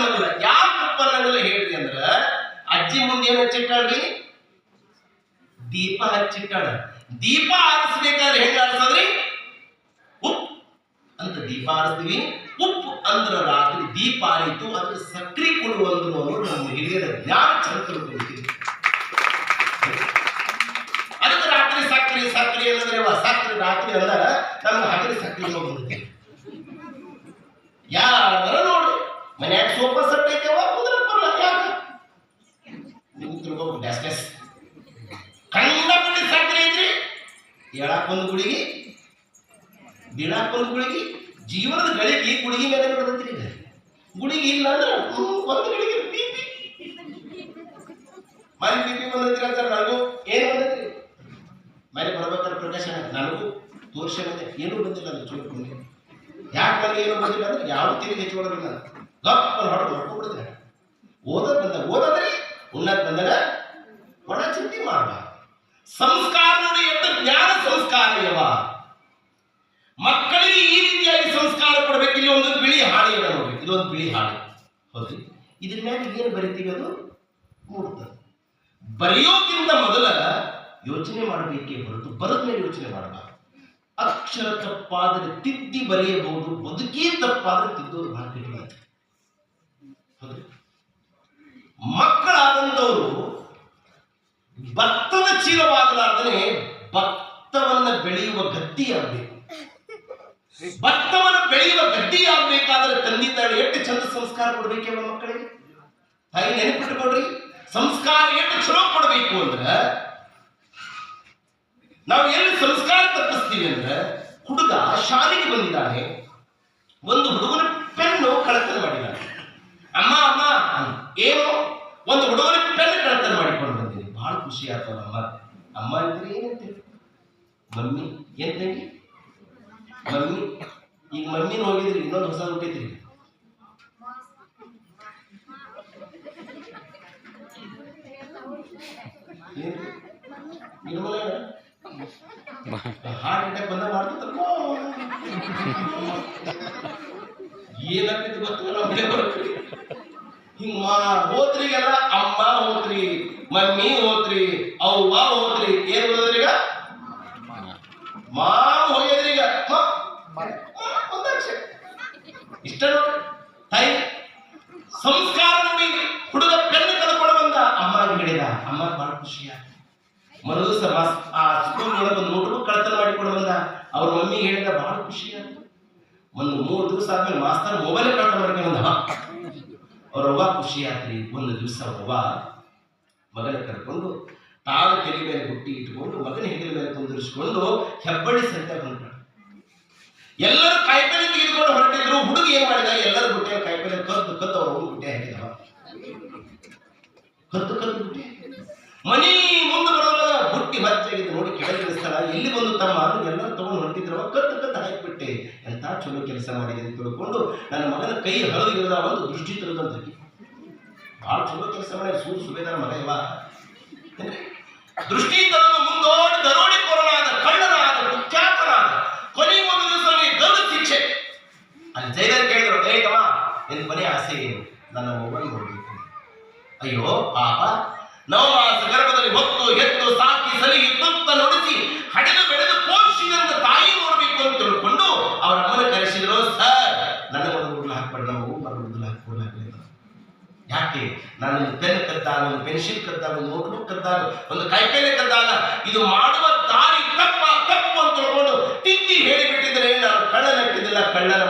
ಅನ್ನಂಗಿಲ್ಲ ಯಾಕೆ ಉಪ್ಪು ಅನ್ನಂಗಿಲ್ಲ ಹೇಳ್ರಿ ಅಂದ್ರ, ಅಜ್ಜಿ ಮುಂದೆ ಏನು ಹಚ್ಚಿಟ್ಟಾಳ್ರಿ? ದೀಪ ಹಚ್ಚಿಟ್ಟಾಳ. ದೀಪ ಆರಿಸ್ಬೇಕಾದ್ರೆ ಹೆಂಗ ಆರಿಸದ್ರಿ? ಉಪ್ಪು. ಅಂತ ದೀಪ ಆರಿಸ್ತೀವಿ. ಉಪ್ಪು ಅಂದ್ರ ರಾತ್ರಿ ದೀಪ ಆರಿತು ಅದ್ರ ಸಕ್ರಿ ಕೊಡುವಂದ್ರು ಅನ್ನೋದು ನಮ್ಮ ಹಿರಿಯರ ಜ್ಞಾನ ಚಂದ ಕೊಡ್ತೀವಿ. ಅದಕ್ಕೆ ರಾತ್ರಿ ಸಕ್ರಿ ಸಕ್ರಿ ಅನ್ನಂದ್ರೆ ಸಕ್ರಿ ರಾತ್ರಿ ಅಂದಾಗ ನಮ್ಗೆ ಹಗಲಿ ಸಕ್ರಿ ಬಂದಿದೆ ಯಾರ ನೋಡ್ರಿ. ಮನ್ಯಾಗ ಸೋಫಾ ಸೆಟ್ ಐತೆವ? ಬರಲ್ಲ. ಯಾಕ? ನೀವು ತಿಳ್ಕೊಬೇಕು ಡ್ಯಾಸ್ ಡ್ಯಾಸ್ ಕಂಡಪಟ್ಟಿ ಸಕ್ರಿ ಐತ್ರಿ. ಹೇಳಾಕ್ ಒಂದು ಗುಳಿಗೆ, ಬೀಳಾಕ್ ಒಂದು ಗುಳಿಗೆ, ಜೀವನದ ಗಳಿಗೆ ಗುಳಿಗಿ ಮೇಲೆ ನಡೆದೈತ್ರಿ ಈಗ ಗುಳಿಗೆ ಇಲ್ಲ ಅಂದ್ರೆ ಒಂದು ಗಳಿಗೆ ಮನೆ ಬಿ ಪಿ. ಬಂದೈತ್ರಿ ಅಂತ ನನಗೂ ಏನು ಬಂದೈತ್ರಿ? ಮನೆ ಬರ್ಬೇಕಾದ್ರೆ ಪ್ರಕಾಶ ನನಗೂ ತೋರಿಸಿ ಬಂದೆ ಏನೂ ಬಂದಿಲ್ಲ ಅದು ಚೂರು ಯಾಕೆ ನನಗೆ ಏನು ಬಂದಿಲ್ಲ ಅಂದ್ರೆ ಯಾವ ತಿರುಗಿ ಹೆಚ್ಚಿಕೊಳ್ಳೋದಿಲ್ಲ ಗಪ್ಪ ಹೊಡೆದು ಹೊಡ್ಕೊಂಡ್ಬಿಡ್ತಾರೆ ಓದೋದ್ ಬಂದಾಗ ಓದೋದ್ರಿ ಉಣ್ಣಕ್ ಬಂದಾಗ ಒಣ ಚಿಂತೆ ಮಾಡಬಾರ್ದು. ಸಂಸ್ಕಾರ ನೋಡಿ ಜ್ಞಾನ ಸಂಸ್ಕಾರ ಯವ ಮಕ್ಕಳಿಗೆ ಈ ರೀತಿಯಾಗಿ ಸಂಸ್ಕಾರ ಕೊಡ್ಬೇಕು. ಇಲ್ಲಿ ಒಂದು ಬಿಳಿ ಹಾಳೆ ಇದೆ ನೋಡ್ರಿ. ಇದೊಂದು ಬಿಳಿ ಹಾಳೆ ಹೌದ್ರಿ? ಇದ್ರ ಮೇಲೆ ಏನು ಬರಿತೀವಿ ಅದು? ಮೂಡ್ತದೆ ಬರೆಯೋಕ್ಕಿಂತ ಮೊದಲ ಯೋಚನೆ ಮಾಡಬೇಕೇ ಹೊರತು ಬರದ ಮೇಲೆ ಯೋಚನೆ ಮಾಡಬಾರ್ದು. ಅಕ್ಷರ ತಪ್ಪಾದರೆ ತಿದ್ದಿ ಬರೆಯಬಹುದು, ಬದುಕೇ ತಪ್ಪಾದರೆ ತಿದ್ದೋದು ಬಹಳ ಕಠಿಣ ಐತೆ. ಹೌದ್ರಿ ಮಕ್ಕಳಾದಂಥವರು ಭತ್ತದ ಚೀಲವಾಗಲಾರ್ದನೆ ಭತ್ತವನ್ನ ಬೆಳೆಯುವ ಗಟ್ಟಿಯಾಗಬೇಕು. ಭತ್ತವನ್ನ ಬೆಳೆಯುವ ಗಟ್ಟಿಯಾಗಬೇಕಾದ್ರೆ ತಂದೆ ತಾಯಿ ಎಷ್ಟು ಚಂದ ಸಂಸ್ಕಾರ ಕೊಡ್ಬೇಕೆ ಮಕ್ಕಳಿಗೆ? ತಾಯಿ ನೆನಪಿಟ್ಕೊಡ್ರಿ ಸಂಸ್ಕಾರ ಎಷ್ಟು ಚಲೋ ಕೊಡಬೇಕು ಅಂದ್ರೆ ನಾವು ಎಲ್ಲಿ ಸಂಸ್ಕಾರ ತಪ್ಪಿಸ್ತೀವಿ ಅಂದ್ರೆ ಹುಡುಗ ಶಾಲೆಗೆ ಬಂದಿದ್ದಾನೆ. ಒಂದು ಹುಡುಗನ ಪೆನ್ನು ಕಳತನ ಮಾಡಿದ್ದಾನೆ ಅಮ್ಮ ಅಮ್ಮ ಅಂದ. ಏನು ಒಂದು ಹುಡುಗನ ಪೆನ್ ಕಳತನ ಮಾಡಿಕೊಂಡು ಬಂದಿನಿ ಬಹಳ ಖುಷಿ ಆಯ್ತು ಅಮ್ಮ ಅಮ್ಮ ಅಂತೀರಿ ಏನಂತೀರಿ ಮಮ್ಮಿ, ಏನ್ ತಂಗಿ ಮಮ್ಮಿ, ಈಗ ಮಮ್ಮಿನ ಹೋಗಿದ್ರಿ, ಇನ್ನೊಂದು ಹೊಸ ಹುಟ್ಟೈತ್ರಿ ಹಾರ್ಟ್ ಅಟ್ಯಾಕ್ ಬಂದ ಮಾಡ್ತಿತ್ತಲ್ಲ ಏನಾಗ್ತಿತ್ತು ಗೊತ್ತಿಲ್ಲ ಹಿಂಗ ಮಾ ಹೋತ್ರಿಗೆಲ್ಲ ಅಮ್ಮ ಹೋತ್ರಿ, ಮಮ್ಮಿ ಹೋತ್ರಿ, ಅವ್ವ ಹೋತ್ರಿ, ಏನ್ ಹೋದ್ರಿ ಹೊಯ್ಯದ್ರೀಗ ಮ- ಇಷ್ಟ ನೋಡಿ. ತಾಯಿ ಸಂಸ್ಕಾರ ನೋಡಿ ಹುಡುಗ ಪೆನ್ನು ಕಳ್ಕೊಂಡು ಬಂದ ಅಮ್ಮ ಹಿಡಿದ ಅಮ್ಮ ಬಹಳ ಖುಷಿಯ ಆಯ್ತು ಮರು ಆ ಸ್ಕೂಲ್ ಒಳಗೆ ಒಂದು ನೋಟ್ಬುಕ್ ಕಳ್ತನ ಮಾಡಿಕೊಂಡು ಬಂದ. ಅವ್ರ ಮಮ್ಮಿಗೆ ಹೇಳಿದ ಬಹಳ ಖುಷಿ ಆಯ್ತು ಒಂದು ಮೂರು ದಿವಸ ಆದ್ಮೇಲೆ ಮಾಸ್ತರ್ ಮೊಬೈಲ್ ಕಳ್ತನ ಮಾಡ್ಕೊಂಡು ಬಂದ ಅವ್ರ ಅವ್ವ ಖುಷಿ ಆತ್ರಿ ಒಂದು ದಿವಸ ಅವ್ವ ಮಗನ ಕರ್ಕೊಂಡು ತಾನು ಕೆರೆ ಮೇಲೆ ಹುಟ್ಟಿ ಇಟ್ಕೊಂಡು, ಮಗನ ಹೆಗಲ ಮೇಲೆ ಕುಂದಿರಿಸಿಕೊಂಡು ಹೆಬ್ಬಳ್ಳಿ ಸಂತೆ ಹೊರಟ ಎಲ್ಲರೂ ಕಾಯಿಪಲ್ಲೆ ತೆಗೆದುಕೊಂಡು ಹೊರಟಿದ್ರು. ಹುಡುಗ ಏನ್ ಮಾಡಿದ? ಎಲ್ಲರ ಬುಟ್ಟೆ ಕಾಯಿಪಲ್ಲೆ ಕದ್ದು ಕದ್ದು ಅವ್ರ ಅವ್ವ ಬುಟ್ಟೆ ಹಾಕಿದವ ಕದ್ದು ಕದ್ದು ಬುಟ್ಟೆ. ಮನಿ ಮುಂದೆ ಬರೋಲ್ಲ. ಬುಟ್ಟಿ ಹಚ್ಚಾಗಿದೆ ನೋಡಿ ಕೆಳಗೆ ಇಳಿಸ್ತಾಳ ಎಲ್ಲಿ ಬಂದು ತಮ್ಮ ಎಲ್ಲರೂ ತಗೊಂಡು ಹೊರಟಿದ್ರವ ಕದ್ದು ಕದ್ದು ಹಾಕಿಬಿಟ್ಟೆ. ಎಂತ ಚಲೋ ಕೆಲಸ ಮಾಡಿದೆ ಅಂತ ತಿಳ್ಕೊಂಡು ನನ್ನ ಮಗನ ಕೈ ಹರಿದು ಇರದ ಒಂದು ದೃಷ್ಟಿ ತೆಗೆದಂತ ಭಾಳ ಚಲೋ ಕೆಲಸ ಮಾಡಿ ಸೂರು ಸುಬೇದಾರ ಮಗ? ದೃಷ್ಟಿ ತರಲು ಮುಂದೋಡಿ ದರೋಡಿಕೋರನಾದ ಕಳ್ಳನಾದ ಕುಖ್ಯಾತನಾದ ಕೊನೆಗೆ ಒಂದು ದಿವಸ ನೀ ಗಲ್ಲು ಶಿಕ್ಷೆ. ಅಲ್ಲಿ ಜೈಲರ್ ಕೇಳಿದ್ರು ತಮ್ಮ ನಿನ್ನ ಕೊನೆ ಆಸೆ ನನ್ನ ಮಗನ ಹೋಗಬೇಕು ಅಯ್ಯೋ, ಪಾಪ. ನವಮಾಸ ಗರ್ಭದಲ್ಲಿ ಹೊತ್ತು, ಎತ್ತು, ಸಾಕಿ, ಸಲಿಗೆ, ತುತ್ತ ನುಡಿಸಿ, ಹಡೆದು ಬೆಳೆದು ಪೋಷಿಸಿದಂತ ತಾಯಿ ನೋಡಬೇಕು ಅಂತ ತಿಳ್ಕೊಂಡು ಅವರ ಅಮ್ಮನ ಕರೆಸಿದ್ರು, ಸರ್, ನನ್ನ ಒಂದು ಹುಡುಗ ಹಾಕ್ಬೇಡ, ನಮ್ಮ ಮಗನ ಹುಡುಗ ಹಾಕ್ಕೊಡ್ಲಾಗ್ಲಿಲ್ಲ ಯಾಕೆ? ನಾನು ಒಂದು ಪೆನ್ ಕದ್ದಾಗ, ಒಂದು ಪೆನ್ಸಿಲ್ ಕದ್ದಾಗ, ಒಂದು ನೋಟ್ಬುಕ್ ಕದ್ದಾಗ, ಒಂದು ಕೈಪೇಲೆ ಕದ್ದಾಗ, ಇದು ಮಾಡುವ ದಾರಿ ತಪ್ಪ, ತಪ್ಪು ಅಂತ ತಿದ್ದಿ ಹೇಳಿಬಿಟ್ಟಿದ್ರೆ ನಾನು ಕಳ್ಳನಾಗ್ತಿದ್ದಿಲ್ಲ ಕಳ್ಳನ